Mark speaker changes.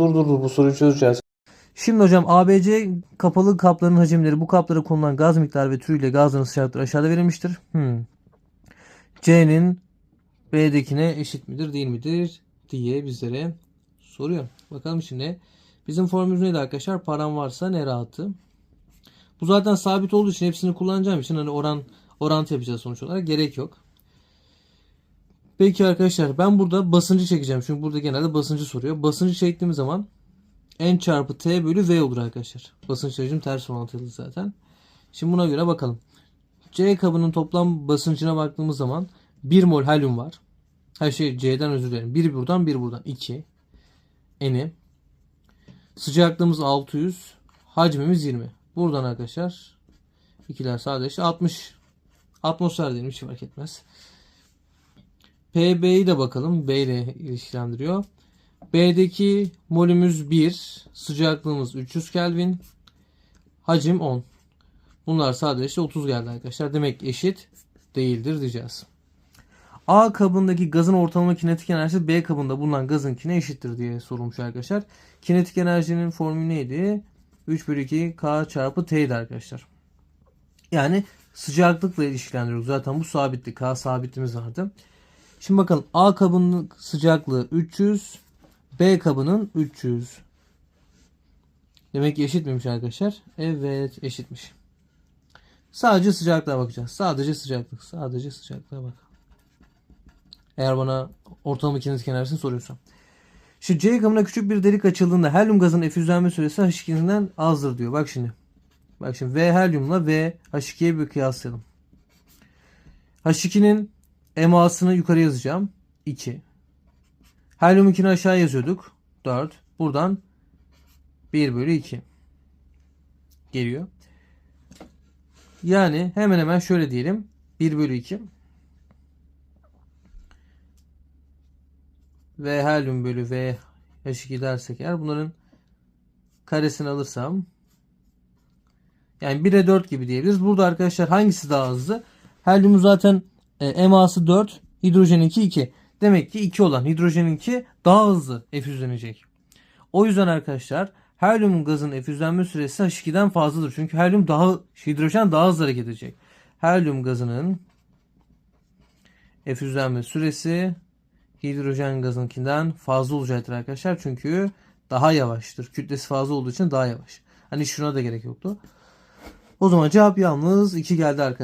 Speaker 1: dur dur dur bu soruyu çözeceğiz.
Speaker 2: Şimdi hocam ABC kapalı kapların hacimleri bu kaplara konulan gaz miktarı ve türüyle gazların sıcaklığı aşağıda verilmiştir. Hmm. C'nin B'dekine eşit midir değil midir diye bizlere soruyor. Bakalım şimdi. Bizim formülümüz neydi arkadaşlar? Param varsa ne rahatı. Bu zaten sabit olduğu için hepsini kullanacağım için hani oran orantı yapacağız sonuç olarak. Gerek yok. Peki arkadaşlar ben burada basıncı çekeceğim. Çünkü burada genelde basıncı soruyor. Basıncı çektiğim zaman N çarpı T bölü V olur arkadaşlar. Basınç hacim ters orantılı zaten. Şimdi buna göre bakalım. C kabının toplam basıncına baktığımız zaman 1 mol helyum var. Her şey C'den özür dilerim. 1 buradan 1 buradan 2. N'i. Sıcaklığımız 600. Hacmimiz 20. Buradan arkadaşlar ikiler sadece 60 atmosfer diyelim hiç fark etmez. PB'yi de bakalım. B ile ilişkilendiriyor. B'deki molümüz 1, sıcaklığımız 300 Kelvin, hacim 10. Bunlar sadece 30 geldi arkadaşlar. Demek eşit değildir diyeceğiz. A kabındaki gazın ortalama kinetik enerjisi B kabında bulunan gazınkine eşittir diye sorulmuş arkadaşlar. Kinetik enerjinin formülü neydi? 3 bölü 2 K çarpı T'ydi arkadaşlar. Yani sıcaklıkla ilişkilendiriyoruz. Zaten bu sabitti. K sabitimiz vardı. Şimdi bakalım A kabının sıcaklığı 300, B kabının 300. Demek ki eşit arkadaşlar? Evet eşitmiş. Sadece sıcaklığa bakacağız. Sadece sıcaklık. Sadece sıcaklığa bak. Eğer bana ortalama kinetik enerjisini soruyorsan. Şu C kabına küçük bir delik açıldığında helyum gazının efüzlenme süresi H2'sinden azdır diyor. Bak şimdi. Bak şimdi V helyumla V H2'ye bir kıyaslayalım. H2'nin emasını yukarı yazacağım. 2. Helyum 2'ni aşağı yazıyorduk. 4. Buradan 1 bölü 2 geliyor. Yani hemen hemen şöyle diyelim. 1 bölü 2 ve helyum bölü V H2 dersek eğer bunların karesini alırsam yani 1'e 4 gibi diyebiliriz. Burada arkadaşlar hangisi daha hızlı? Helyumun zaten e, eması 4, hidrojeninki 2. Demek ki 2 olan hidrojeninki daha hızlı efüzlenecek. O yüzden arkadaşlar helyumun gazın efüzlenme süresi H2'den fazladır. Çünkü helyum daha hidrojen daha hızlı hareket edecek. Helyum gazının efüzlenme süresi hidrojen gazınkinden fazla olacaktır arkadaşlar. Çünkü daha yavaştır. Kütlesi fazla olduğu için daha yavaş. Hani şuna da gerek yoktu. O zaman cevap yalnız 2 geldi arkadaşlar.